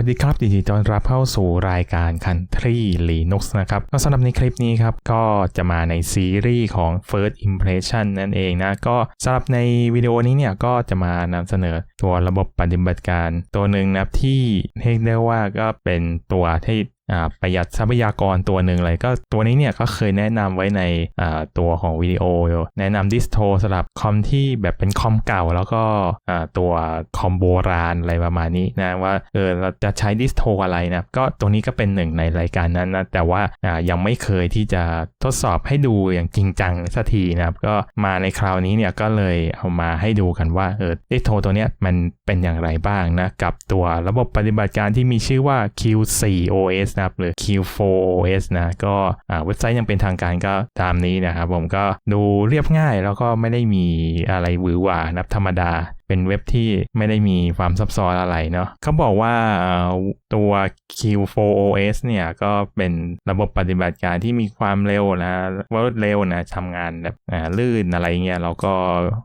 วัสดีครับยินดีต้อนรับเข้าสู่รายการ Country Linux นะครับก็สำหรับในคลิปนี้ครับ ก็จะมาในซีรีส์ของ First Impression นั่นเองนะ ก็สำหรับในวิดีโอนี้เนี่ย ก็จะมานำเสนอตัวระบบปฏิบัติการตัวหนึ่งนะที่เรียกได้ว่าก็เป็นตัวที่ ประหยัดทรัพยากรตัวหนึ่งเลยก็ตัวนี้เนี่ยก็เคยแนะนำไว้ในตัวของวิดีโอ แนะนำดิสโทสำหรับคอมที่แบบเป็นคอมเก่า แล้วก็ตัวคอมโบราณอะไรประมาณนี้นะว่าเออเราจะใช้ดิสโทอะไรนะก็ตัวนี้ก็เป็นหนึ่งในรายการนั้นนะแต่ว่ายังไม่เคยที่จะทดสอบให้ดูอย่างจริงจังสักทีนะครับก็มาในคราวนี้เนี่ยก็เลยเอามาให้ดูกันว่าเออดิสโทตัวเนี้ยมันเป็นอย่างไรบ้างนะกับตัวระบบปฏิบัติการที่มีชื่อว่า Q4OS นะครับหรือ Q4OS นะก็เว็บไซต์ยังเป็นทางการก็ตามนี้นะครับผมก็ดูเรียบง่ายแล้วก็ไม่ได้มีอะไรหวือหวานับธรรมดา เป็นเว็บที่ไม่ได้มีความซับซ้อนอะไรเนาะเขาบอกว่าตัว Q4OS เนี่ยก็เป็นระบบปฏิบัติการที่มีความเร็วนะว่าเร็วนะทำงานแบบลื่นอะไรเงี้ยแล้วก็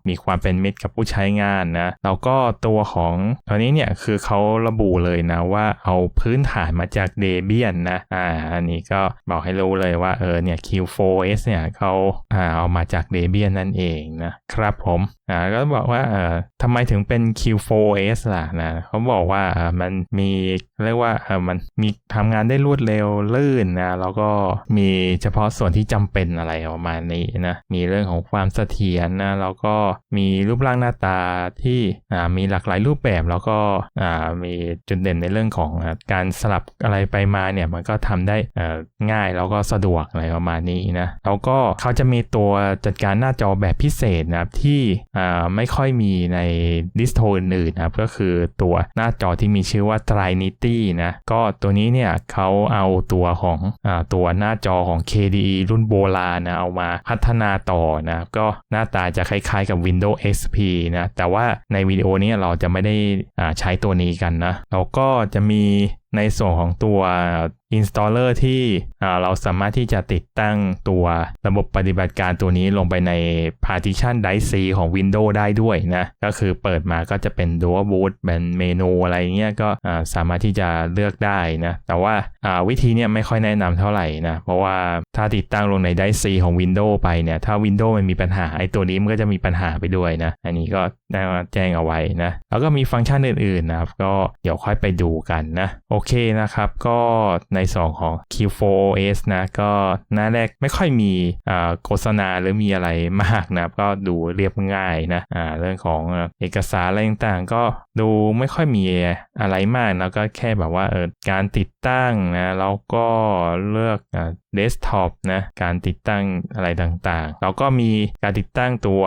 มีความเป็นมิตรกับผู้ใช้งานนะแล้วก็ตัวของตัวนี้เนี่ยคือเขาระบุเลยนะว่าเอาพื้นฐานมาจาก Debian นะอ่าอันนี้ก็บอกให้รู้เลยว่าเออเนี่ย Q4S เนี่ยเขาเอามาจาก Debian นั่นเองนะครับผมอ่าก็บอกว่าเออทำไมถึงเป็น Q4S ล่ะนะเขาบอกว่ามันมีเรียกว่ามันมีทำงานได้รวดเร็วลื่นนะแล้วก็มีเฉพาะส่วนที่จำเป็นอะไรประมาณนี้นะมีเรื่องของความเสถียรนะแล้วก็มีรูปร่างหน้าตาที่มีหลากหลายรูปแบบแล้วก็มีจุดเด่นในเรื่องของการสลับอะไรไปมาเนี่ยมันก็ทำได้ง่ายแล้วก็สะดวกอะไรประมาณนี้นะแล้วก็เขาจะมีตัวจัดการหน้าจอแบบพิเศษนะที่ไม่ค่อยมีในดิสโทอื่นๆนะครับก็คือตัวหน้าจอที่มีชื่อว่า Trinity นะก็ตัวนี้เนี่ยเขาเอาตัวของอตัวหน้าจอของ KDE รุ่นโบราณนะเอามาพัฒนาต่อนะก็หน้าตาจะคล้ายๆกับ Windows XP นะแต่ว่าในวิดีโอนี้เราจะไม่ได้ใช้ตัวนี้กันนะแล้วก็จะมีในส่วนของตัว installer ที่เราสามารถที่จะติดตั้งตัวระบบปฏิบัติการตัวนี้ลงไปใน partition drive C ของ Windows ได้ด้วยนะ ก็คือเปิดมาก็จะเป็น dual boot เป็นเมนูอะไรเงี้ยก็สามารถที่จะเลือกได้นะ แต่ว่าวิธีเนี้ยไม่ค่อยแนะนำเท่าไหร่นะ เพราะว่าถ้าติดตั้งลงใน drive C ของ Windows ไปเนี่ย ถ้า Windows มันมีปัญหาไอ้ตัวนี้มันก็จะมีปัญหาไปด้วยนะ อันนี้ก็แจ้งเอาไว้นะ แล้วก็มีฟังก์ชันอื่นๆนะครับ ก็เดี๋ยวค่อยไปดูกันนะ โอเคนะครับ ก็ในส่วนของ Q4OS นะ ก็หน้าแรกไม่ค่อยมีโฆษณาหรือมีอะไรมากนะก็ดูเรียบง่ายนะเรื่องของเอกสารอะไรต่างๆ ก็ดูไม่ค่อยมีอะไรมากนะก็แค่แบบว่าเออการติดตั้งนะแล้วก็เลือกเดสก์ท็อปนะการติดตั้งอะไรต่างๆ แล้วก็มีการติดตั้งตัว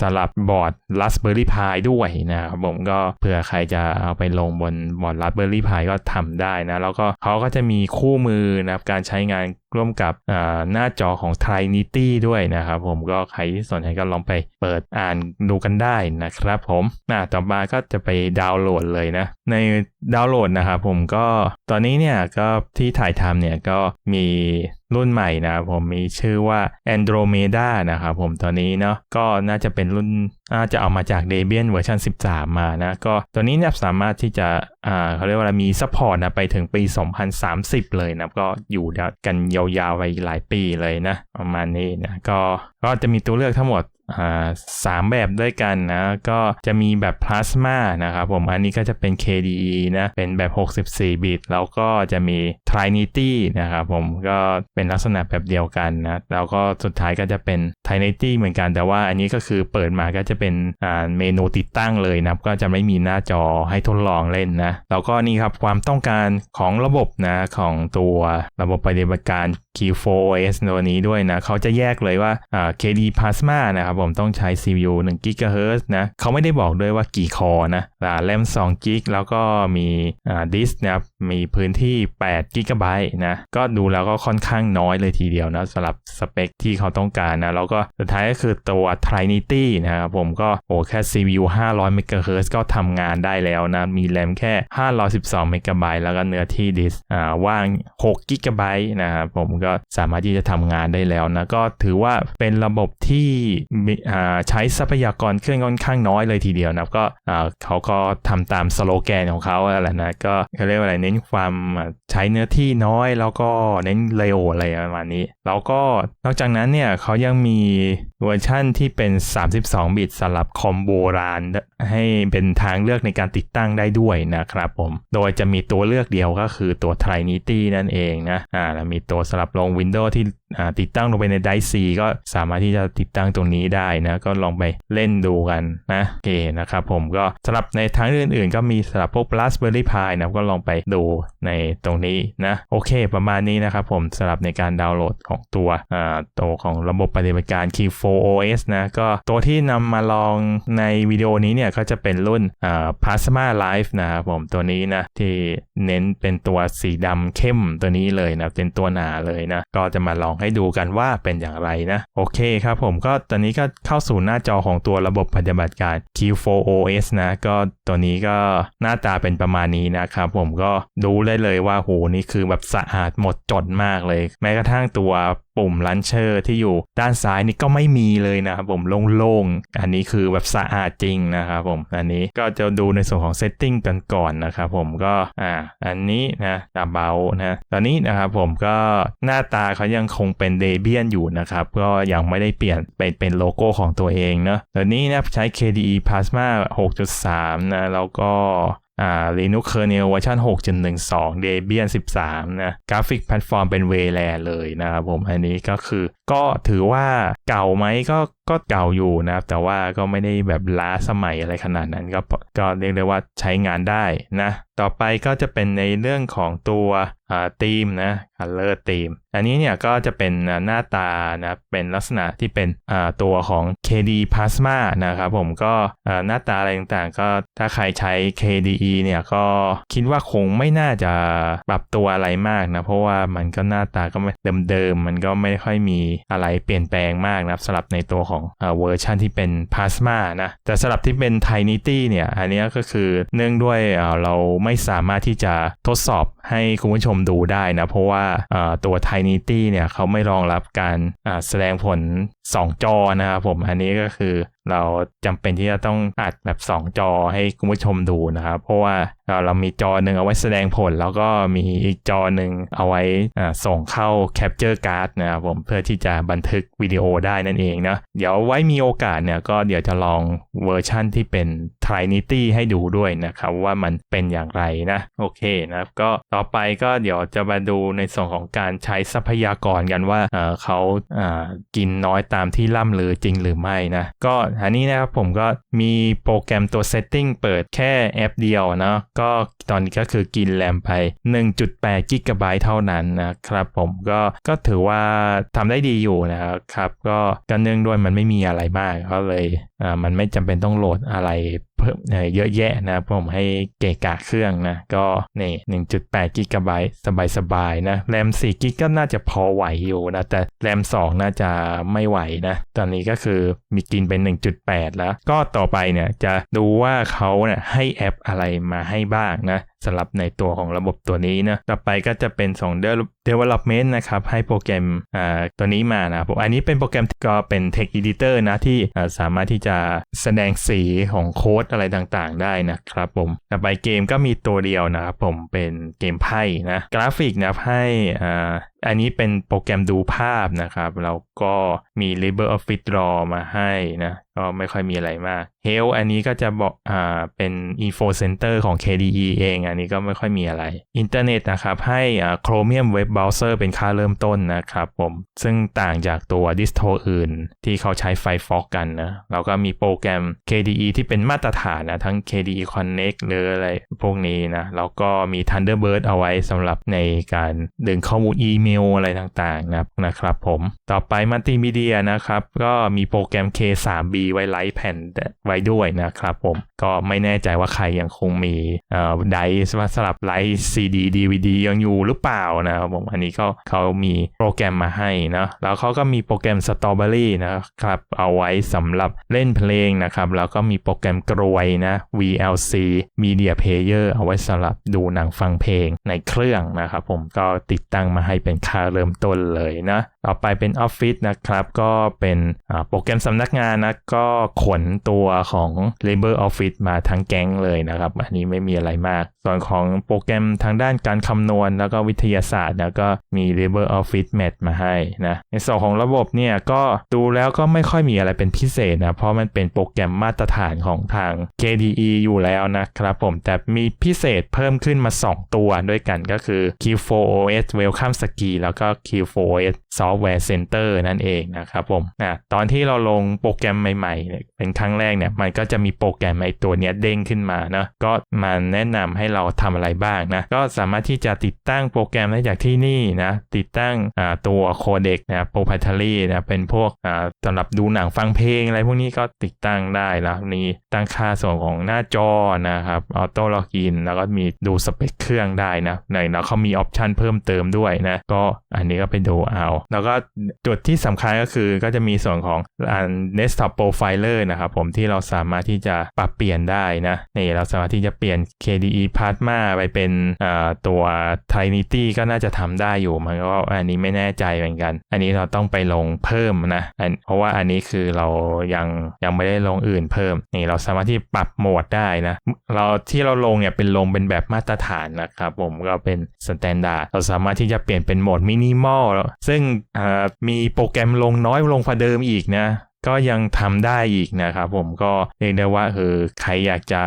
สลับบอร์ด Raspberry Pi ด้วยนะครับผมก็เผื่อใครจะเอาไปลงบนบอร์ด Raspberry Pi ก็ทำได้นะ แล้วก็เขาก็จะมีคู่มือนะครับการใช้งานร่วมกับหน้าจอของ Trinity ด้วยนะครับผมก็ใครที่สนใจก็ลองไปเปิดอ่านดูกันได้นะครับผมต่อมาก็จะไปดาวน์โหลดเลยนะ ในดาวน์โหลดนะครับผมก็ตอนนี้เนี่ยก็ที่ถ่ายทำเนี่ยก็มีรุ่นใหม่นะครับผมมีชื่อว่า Andromeda นะครับผมตอนนี้เนาะก็น่าจะเป็นรุ่นอาจะเอามาจาก Debian เวอร์ชัน13 มานะก็ตัวนี้เนี่ยสามารถที่จะอ่าเขาเรียกว่ามีซัพพอร์ตนะไปถึงปี 2030 เลยนะก็อยู่กันยยาวๆไปหลายปีเลยนะประมาณนี้นะก็ก็จะมีตัวเลือกทั้งหมดสามแบบด้วยกันนะก็จะมีแบบพลาสมานะครับผมอันนี้ก็จะเป็น KDE นะเป็นแบบ 64 บิต แล้วก็จะมี Trinity นะครับผมก็เป็นลักษณะแบบเดียวกันนะแล้วก็สุดท้ายก็จะเป็น Trinity เหมือนกันแต่ว่าอันนี้ก็คือเปิดมาก็จะเป็นเมนูติดตั้งเลยนะก็จะไม่มีหน้าจอให้ทดลองเล่นนะแล้วก็นี่ครับความต้องการของระบบนะของตัวระบบปฏิบัติการ Q4OS ตัวนี้ด้วยนะเขาจะแยกเลยว่า KD Plasma นะครับผมต้องใช้ CPU 1 GHz นะเขาไม่ได้บอกด้วยว่ากี่คอนะแรม2 g กแล้วก็มีดิสนะครับมีพื้นที่8 GB นะ ก็ดูแล้วก็ค่อนข้างน้อยเลยทีเดียวนะสำหรับสเปคที่เขาต้องการนะ แล้วก็สุดท้ายก็คือตัว Trinity นะครับผมก็โอ้แค่ CPU 500 MHz ก็ทำงานได้แล้วนะ มีแรมแค่ 512 MB แล้วก็เนื้อที่ดิสอ่าว่าง 6 GB นะครับผมก็สามารถที่จะทำงานได้แล้วนะ ก็ถือว่าเป็นระบบที่มีอ่าใช้ทรัพยากรเครื่องค่อนข้างน้อยเลยทีเดียวนะก็อ่าเขาก็ทำตามสโลแกนของเขาแหละนะก็เขาเรียกว่าอะไรเน้นความใช้เนื้อที่น้อยแล้วก็เน้นเร็วอะไรประมาณนี้ แล้วก็นอกจากนั้นเนี่ยเขายังมีเวอร์ชั่นที่เป็น 32 บิตสำหรับคอมโบราณให้เป็นทางเลือกในการติดตั้งได้ด้วยนะครับผม โดยจะมีตัวเลือกเดียวก็คือตัว Trinity นั่นเองนะอ่าแล้วมีตัวสำหรับลง Windows ที่อ่าติดตั้งลงไปใน Dice C ก็สามารถที่จะติดตั้งตรงนี้ได้นะ ก็ลองไปเล่นดูกันนะโอเคนะครับผมก็สำหรับในทางอื่นๆ ก็มีสำหรับพวก Raspberry Pi นะก็ลองไปดูในตรงนี้นะโอเค ประมาณนี้นะครับผมสำหรับในการดาวน์โหลดของตัวตัวของระบบปฏิบัติการ Key4 OS นะก็ตัวที่นำมาลองในวิดีโอนี้เนี่ยก็จะเป็นรุ่น Plasma Live นะครับผมตัวนี้นะที่เน้นเป็นตัวสีดำเข้มตัวนี้เลยนะเป็นตัวหนาเลยนะก็จะมาลองให้ดูกันว่าเป็นอย่างไรนะโอเคครับผมก็ตอนนี้ก็เข้าสู่หน้าจอของตัวระบบปฏิบัติการ Q4 OS นะก็ตัวนี้ก็หน้าตาเป็นประมาณนี้นะครับผมก็ดูได้เลยว่าโหนี่คือแบบสะอาดหมดจดมากเลย แม้กระทั่งตัวปุ่มลันเชอร์ที่อยู่ด้านซ้ายนี่ก็ไม่มีเลยนะครับผมโล่งๆ อันนี้คือแบบสะอาดจริงนะครับผม อันนี้ก็จะดูในส่วนของเซตติ้งกันก่อนนะครับผมก็อ่าอันนี้นะจะเบานะตอนนี้นะครับผมก็หน้าตาเขายังคงเป็นเดเบียนอยู่นะครับ ก็ยังไม่ได้เปลี่ยนเป็นเป็นโลโก้ของตัวเองเนาะตอนนี้นะใช้ KDE Plasma 6.3 นะแล้วก็ อ่า Linux kernel เวอร์ชัน6.12 Debian 13 นะกราฟิกแพลตฟอร์มเป็น v l a เลยนะครับผม อันนี้ก็คือก็ถือว่าเก่าไหมก็ ก็เก่าอยู่นะครับ แต่ว่าก็ไม่ได้แบบล้าสมัยอะไรขนาดนั้น ก็ก็เรียกได้ว่าใช้งานได้นะ ต่อไปก็จะเป็นในเรื่องของตัวอ่าธีมนะ color theme อันนี้เนี่ยก็จะเป็นหน้าตานะเป็นลักษณะที่เป็นอ่าตัวของ KD Plasma นะครับผมก็อ่าหน้าตาอะไรต่างๆ ก็ถ้าใครใช้ KDE เนี่ยก็คิดว่าคงไม่น่าจะปรับตัวอะไรมากนะ เพราะว่ามันก็หน้าตาก็ไม่เดิมๆ มันก็ไม่ค่อยมีอะไรเปลี่ยนแปลงมากนะครับสำหรับในตัวของอ่าเวอร์ชันที่เป็น Plasma นะแต่สำหรับที่เป็น Trinity เนี่ยอันนี้ก็คือเนื่องด้วยเราไม่สามารถที่จะทดสอบ ให้คุณผู้ชมดูได้นะ เพราะว่าตัว Tinity เนี่ยเขาไม่รองรับการแสดงผล 2 จอนะครับผมอันนี้ก็คือเราจำเป็นที่จะต้องอัดแบบ 2 จอให้คุณผู้ชมดูนะครับ เพราะว่าเรามีจอหนึ่งเอาไว้แสดงผล แล้วก็มีอีกจอหนึ่งเอาไว้ส่งเข้า Capture Card นะครับผมเพื่อที่จะบันทึกวิดีโอได้นั่นเองนะเดี๋ยวไว้มีโอกาสเนี่ยก็เดี๋ยวจะลองเวอร์ชั่นที่เป็น Trinity ให้ดูด้วยนะครับว่ามันเป็นอย่างไรนะโอเคนะครับก็ต่อไปก็เดี๋ยวจะมาดูในส่วนของการใช้ทรัพยากรกันว่าเเขาอ่ากินน้อยตามที่ล่ำลือจริงหรือไม่นะก็อันนี้นะครับผมก็มีโปรแกรมตัว Setting เปิดแค่แอปเดียวนะก็ตอนนี้ก็คือกินแรมไป 1.8 กิกะไบต์เท่านั้นนะครับผมก็ก็ถือว่าทำได้ดีอยู่นะครับก็ก็เนื่องด้วยมันไม่มีอะไรมากก็เลยมันไม่จำเป็นต้องโหลดอะไรเพิ่มเยอะแยะนะผมให้เกะกะเครื่องนะ ก็นี่1.8กิกะไบต์สบายๆนะแรม4กิกก็น่าจะพอไหวอยู่นะ แต่แรม 2 น่าจะไม่ไหวนะ ตอนนี้ก็คือมีกินเป็น 1.8 แล้ว ก็ต่อไปเนี่ยจะดูว่าเขาเนี่ยให้แอปอะไรมาให้บ้างนะ สำหรับในตัวของระบบตัวนี้นะ ต่อไปก็จะเป็นส่ง development นะครับ ให้โปรแกรมตัวนี้มานะผมอันนี้เป็นโปรแกรมก็เป็น text editor นะ ที่สามารถที่จะแสดงสีของโค้ดอะไรต่างๆ ได้นะครับผม ต่อไปเกมก็มีตัวเดียวนะครับผมเป็นเกมไพ่นะ กราฟิกนะให้อันนี้เป็นโปรแกรมดูภาพนะครับแล้วก็มี LibreOffice Draw มาให้นะก็ไม่ค่อยมีอะไรมาก Help อันนี้ก็จะบอกอ่าเป็น Info Center ของ KDE เอง อันนี้ก็ไม่ค่อยมีอะไร อินเทอร์เน็ตนะครับ ให้อ่า Chromium Web Browser เป็นค่าเริ่มต้นนะครับผม ซึ่งต่างจากตัวดิสโทอื่น ที่เขาใช้ Firefox กันนะแล้วก็มีโปรแกรม KDE ที่เป็นมาตรฐานนะ ทั้ง KDE Connect หรืออะไรพวกนี้นะแล้วก็มี Thunderbird เอาไว้สำหรับในการดึงข้อมูลอีเมลอะไรต่างๆนะครับนะครับผมต่อไปมัลติมีเดียนะครับ ก็มีโปรแกรม K3B ไว้ไลฟ์แผ่นไว้ด้วยนะครับผมก็ไม่แน่ใจว่าใครยังคงมีเอ่อไดส์สำหรับไลฟ์ CD DVD ยังอยู่หรือเปล่านะครับผมอันนี้ก็เขามีโปรแกรมมาให้นะแล้วเขาก็มีโปรแกรม Strawberry นะครับเอาไว้สำหรับเล่นเพลงนะครับแล้วก็มีโปรแกรมกรวยนะ VLC Media Player เอาไว้สำหรับดูหนังฟังเพลงในเครื่องนะครับผมก็ติดตั้งมาให้เป็นค่าเริ่มต้นเลยนะต่อไปเป็น Office นะครับ ก็เป็นโปรแกรมสำนักงานนะก็ขนตัวของ Labor Office มาทั้งแก๊งเลยนะครับ อันนี้ไม่มีอะไรมาก ส่วนของโปรแกรมทางด้านการคำนวณ แล้วก็วิทยาศาสตร์นะก็มี Labor Office Math มาให้นะในส่วนของระบบเนี่ยก็ดูแล้วก็ไม่ค่อยมีอะไรเป็นพิเศษนะ เพราะมันเป็นโปรแกรมมาตรฐานของทาง KDE อยู่แล้วนะครับผมแต่มีพิเศษเพิ่มขึ้นมา 2 ตัวด้วยกันก็คือ Q4OS Welcome Ski แล้วก็ Q4S Software Center นั่นเองนะครับผมนะตอนที่เราลงโปรแกรมใหม่ๆเนี่ยเป็นครั้งแรกเนี่ยมันก็จะมีโปรแกรมไอตัวเนี้ยเด้งขึ้นมาเนาะก็มาแนะนำให้เราทำอะไรบ้างนะก็สามารถที่จะติดตั้งโปรแกรมได้จากที่นี่นะติดตั้งตัวโคเด็กนะ proprietary นะเป็นพวกสำหรับดูหนังฟังเพลงอะไรพวกนี้ก็ติดตั้งได้แล้วนี่ตั้งค่าส่วนของหน้าจอนะครับออโต้ล็อกอินแล้วก็มีดูสเปคเครื่องได้นะในแล้วเขามีออปชันเพิ่มเติมด้วยนะก็อันนี้ก็ไปดูเอา แล้วก็จุดที่สำคัญก็คือก็จะมีส่วนของอัน desktop profiler นะครับผมที่เราสามารถที่จะปรับเปลี่ยนได้นะนี่เราสามารถที่จะเปลี่ยน KDE Plasma ไปเป็นตัว Trinity ก็น่าจะทำได้อยู่มันก็อันนี้ไม่แน่ใจเหมือนกัน อันนี้เราต้องไปลงเพิ่มนะเพราะว่าอันนี้คือเรายังยังไม่ได้ลงอื่นเพิ่มนี่เราสามารถที่ปรับโหมดได้นะเราที่เราลงเนี่ยเป็นลงเป็นแบบมาตรฐานนะครับผมก็เป็นสแตนดาร์ดเราสามารถที่จะเปลี่ยนเป็นโหมดมินิมอลซึ่งมีโปรแกรมลงน้อยลงกว่าเดิมอีกนะก็ยังทำได้อีกนะครับผมก็เรียกได้ว่าเออใครอยากจะ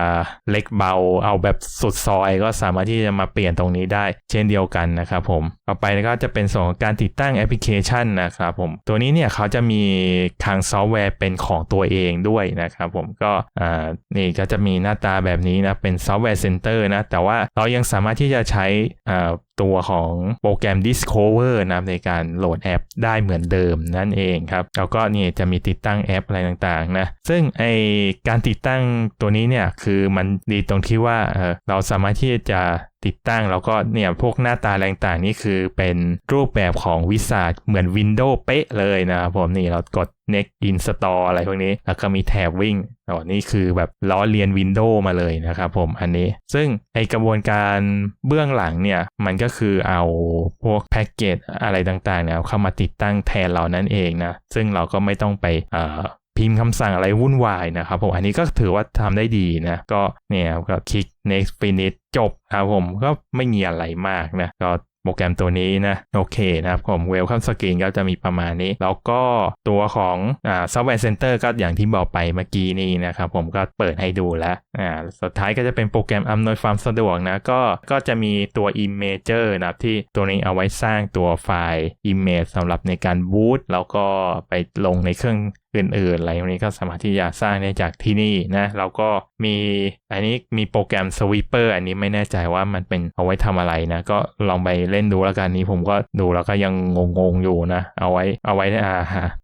เล็กเบาเอาแบบสุดซอยก็สามารถที่จะมาเปลี่ยนตรงนี้ได้ เช่นเดียวกันนะครับผมต่อไปก็จะเป็นส่วนของการติดตั้งแอปพลิเคชันนะครับผมตัวนี้เนี่ยเขาจะมีทางซอฟต์แวร์เป็นของตัวเองด้วยนะครับผมก็อ่านี่ก็จะมีหน้าตาแบบนี้นะเป็นซอฟต์แวร์เซ็นเตอร์นะแต่ว่าเรายังสามารถที่จะใช้อ่า ตัวของโปรแกรม Discover นะในการโหลดแอปได้เหมือนเดิมนั่นเองครับ แล้วก็นี่จะมีติดตั้งแอปอะไรต่างๆนะ ซึ่งไอการติดตั้งตัวนี้เนี่ยคือมันดีตรงที่ว่าเเราสามารถที่จะ ติดตั้งแล้วก็เนี่ยพวกหน้าตาแรงต่างนี่คือเป็นรูปแบบของวิสาดเหมือน Windows เป๊ะเลยนะครับผมนี่เรากด next install อะไรพวกนี้ แล้วก็มีแถบวิ่งอ๋อนี่คือแบบล้อเลียน Windows มาเลยนะครับผมอันนี้ ซึ่งไอกระบวนการเบื้องหลังเนี่ยมันก็คือเอาพวกแพ็กเกจอะไรต่างๆเนี่ยเข้ามาติดตั้งแทนเรานั่นเองนะซึ่งเราก็ไม่ต้องไป พิมพ์คำสั่งอะไรวุ่นวายนะครับผมอันนี้ก็ถือว่าทำได้ดีนะ ก็เนี่ยก็คลิก next finish จบครับผมก็ไม่มีอะไรมากนะก็โปรแกรมตัวนี้นะ โอเคนะครับผม Welcome Screen ก็จะมีประมาณนี้ แล้วก็ตัวของอ่า Software Center ก็อย่างที่บอกไปเมื่อกี้นี้นะครับผมก็เปิดให้ดูแล้วอ่าสุดท้ายก็จะเป็นโปรแกรมอำนวยความสะดวกนะ ก็ก็จะมีตัว Imager นะที่ตัวนี้เอาไว้สร้างตัวไฟล์ Image สำหรับในการบูตแล้วก็ไปลงในเครื่อง อื่นๆอะไรพวกนี้ก็สามารถที่จะสร้างได้จากที่นี่นะแล้วก็มีอันนี้มีโปรแกรม Sweeper อันนี้ไม่แน่ใจว่ามันเป็นเอาไว้ทำอะไรนะ ก็ลองไปเล่นดูแล้วกันนี้ผมก็ดูแล้วก็ยังงงๆอยู่นะ เอาไว้เอาไว้หา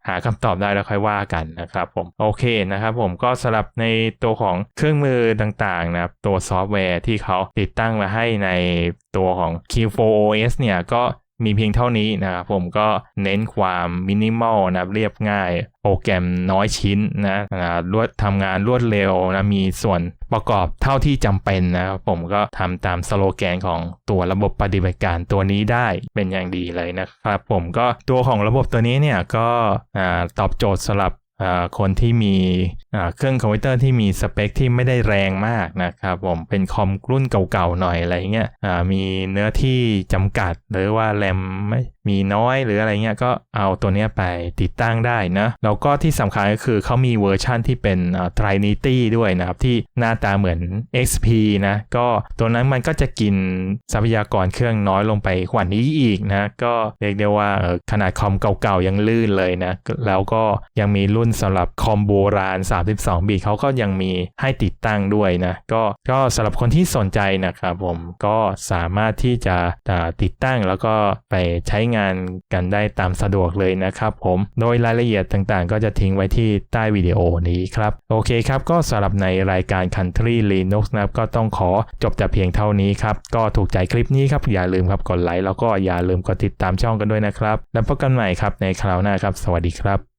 หาคำตอบได้แล้วค่อยว่ากันนะครับผมโอเคนะครับผมก็สำหรับในตัวของเครื่องมือต่างๆนะครับตัวซอฟต์แวร์ที่เขาติดตั้งมาให้ในตัวของ Q4OS เนี่ยก็ มีเพียงเท่านี้นะครับผมก็เน้นความมินิมอลนะเรียบง่าย โปรแกรมน้อยชิ้นนะรวดทำงานรวดเร็วนะมีส่วนประกอบเท่าที่จำเป็นนะครับผมก็ทำตามสโลแกนของตัวระบบปฏิบัติการตัวนี้ได้เป็นอย่างดีเลยนะครับผมก็ตัวของระบบตัวนี้เนี่ยก็ตอบโจทย์สำหรับ คนที่มีเครื่องคอมพิวเตอร์ที่มีสเปคที่ไม่ได้แรงมากนะครับผมเป็นคอมรุ่นเก่าๆหน่อยอะไรเงี้ยมีเนื้อที่จำกัดหรือว่าแรมไม่ มีน้อยหรืออะไรเงี้ยก็เอาตัวนี้ไปติดตั้งได้นะแล้วก็ที่สำคัญก็คือเขามีเวอร์ชั่นที่เป็น Trinity ด้วยนะครับ ที่หน้าตาเหมือน XP นะ ก็ตัวนั้นมันก็จะกินทรัพยากรเครื่องน้อยลงไปกว่านี้อีกนะ ก็เรียกได้ว่าขนาดคอมเก่าๆ ยังลื่นเลยนะ แล้วก็ยังมีรุ่นสำหรับคอมโบราณ 32 บิตเขาก็ยังมีให้ติดตั้งด้วยนะ ก็ก็สำหรับคนที่สนใจนะครับผมก็สามารถที่จะติดตั้งแล้วก็ไปใช้งานงานกันได้ตามสะดวกเลยนะครับผม โดยรายละเอียดต่างๆ ก็จะทิ้งไว้ที่ใต้วิดีโอนี้ครับ โอเคครับ ก็สำหรับในรายการ Country Linux นะครับ ก็ต้องขอจบแต่เพียงเท่านี้ครับ ก็ถูกใจคลิปนี้ครับ อย่าลืมครับกดไลค์แล้วก็อย่าลืมกดติดตามช่องกันด้วยนะครับ แล้วพบกันใหม่ครับในคราวหน้าครับ สวัสดีครับ